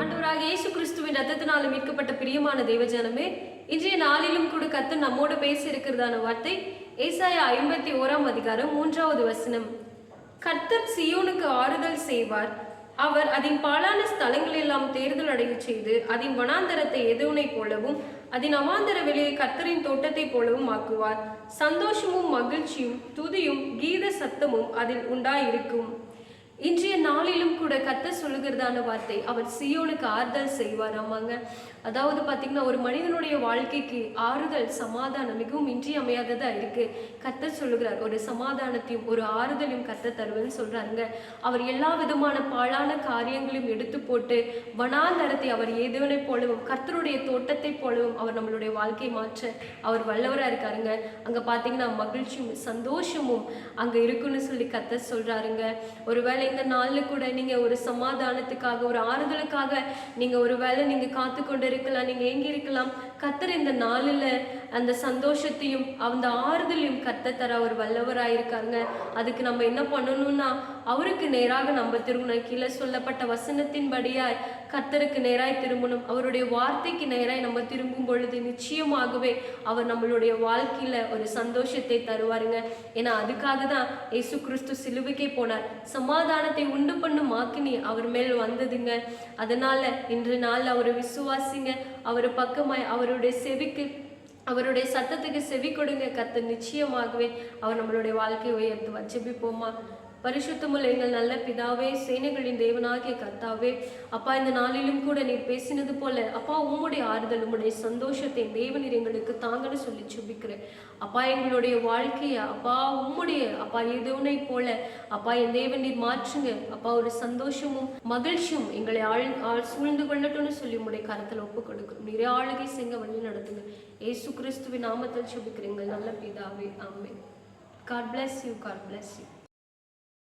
ஆண்டவராக இயேசு கிறிஸ்துவின் ரத்தத்தினால் மீட்கப்பட்ட பிரியமான தேவஜனமே இன்றைய நாளிலும் கூட கத்து நம்மோடு பேசி இருக்கிறதான வார்த்தை ஏசாய ஐம்பத்தி ஓராம் அதிகாரம் மூன்றாவது வசனம். கர்த்தர் சியோனுக்கு ஆறுதல் செய்வார். அவர் அதன் பாலான ஸ்தலங்களெல்லாம் தேர்தல் அடைய செய்து அதன் வனாந்தரத்தை எதுவனை போலவும் அதன் அவாந்தர வெளியை கத்தரின் தோட்டத்தை போலவும் ஆக்குவார். சந்தோஷமும் மகிழ்ச்சியும் துதியும் கீத சத்தமும் அதில் உண்டாயிருக்கும். இன்றைய நாளிலும் கூட கத்த சொல்லுகிறதான வார்த்தை அவர் சியோனுக்கு ஆறுதல் செய்வார் ஆமாங்க அதாவது பார்த்தீங்கன்னா ஒரு மனிதனுடைய வாழ்க்கைக்கு ஆறுதல் சமாதானம் மிகவும் இன்றியமையாததாக இருக்கு. கத்த சொல்லுகிறார் ஒரு சமாதானத்தையும் ஒரு ஆறுதலையும் கத்த தருவன்னு சொல்றாருங்க. அவர் எல்லா விதமான பாழான காரியங்களையும் எடுத்து போட்டு வனாந்தரத்தை அவர் ஏதுவனை போலவும் கர்த்தருடைய தோட்டத்தை போலவும் அவர் நம்மளுடைய வாழ்க்கையை மாற்ற அவர் வல்லவராக இருக்காருங்க. அங்கே பார்த்தீங்கன்னா மகிழ்ச்சியும் சந்தோஷமும் அங்கே இருக்குன்னு சொல்லி கத்த சொல்றாருங்க. ஒருவேளை இந்த நாளில் கூட நீங்க ஒரு சமாதானத்துக்காக ஒரு ஆறுதலுக்காக நீங்க ஒருவேளை நீங்க காத்து கொண்டு இருக்கலாம் நீங்க எங்கே இருக்கலாம் கத்தர் இந்த நாளில் அந்த சந்தோஷத்தையும் அந்த ஆறுதலையும் கத்த தர ஒரு வல்லவராக இருக்காங்க அதுக்கு நம்ம என்ன பண்ணணும்னா அவருக்கு நேராக நம்ம திரும்பணும் கீழே சொல்லப்பட்ட வசனத்தின்படியாய் கத்தருக்கு நேராய் திரும்பணும். அவருடைய வார்த்தைக்கு நேராய் நம்ம திரும்பும் பொழுது நிச்சயமாகவே அவர் நம்மளுடைய வாழ்க்கையில ஒரு சந்தோஷத்தை தருவாருங்க. ஏன்னா அதுக்காக தான் இயேசு கிறிஸ்து சிலுவைக்கே போனார். சமாதானத்தை உண்டு பண்ணும் ஆக்கினி அவர் மேல் வந்ததுங்க. அதனால இன்று நாள் அவரை விசுவாசிங்க. அவர் பக்கமாய் அவருடைய செவிக்கு அவருடைய சத்தத்துக்கு செவி கொடுங்க. கத்து நிச்சயமாகவே அவர் நம்மளுடைய வாழ்க்கையை உயர்த்து வச்சுபிப்போமா பரிசுத்தமுள்ள எங்கள் நல்ல பிதாவே சேனைகளின் தேவனாகிய கர்த்தாவே அப்பா இந்த நாளிலும் கூட நீர் பேசினது போல அப்பா உம்முடைய ஆறுதல் உம்முடைய சந்தோஷத்தை தேவநீர் எங்களுக்கு தாங்கன்னு சொல்லி சுபிக்கிறேன் அப்பா எங்களுடைய வாழ்க்கைய அப்பா உம்முடைய அப்பா எதுவனை போல அப்பா என் தேவன் நீர் மாற்றுங்க. அப்பா ஒரு சந்தோஷமும் மகிழ்ச்சியும் எங்களை ஆள் ஆள் சூழ்ந்து கொள்ளட்டும்னு சொல்லி உம்முடைய கருத்தில் ஒப்பு கொடுக்கும் நிறைய ஆளுகை செங்க வழி நடத்துங்க. ஏசு கிறிஸ்துவின் நாமத்தில் சுபிக்கிறேங்க நல்ல பிதாவே ஆமே God bless you God bless you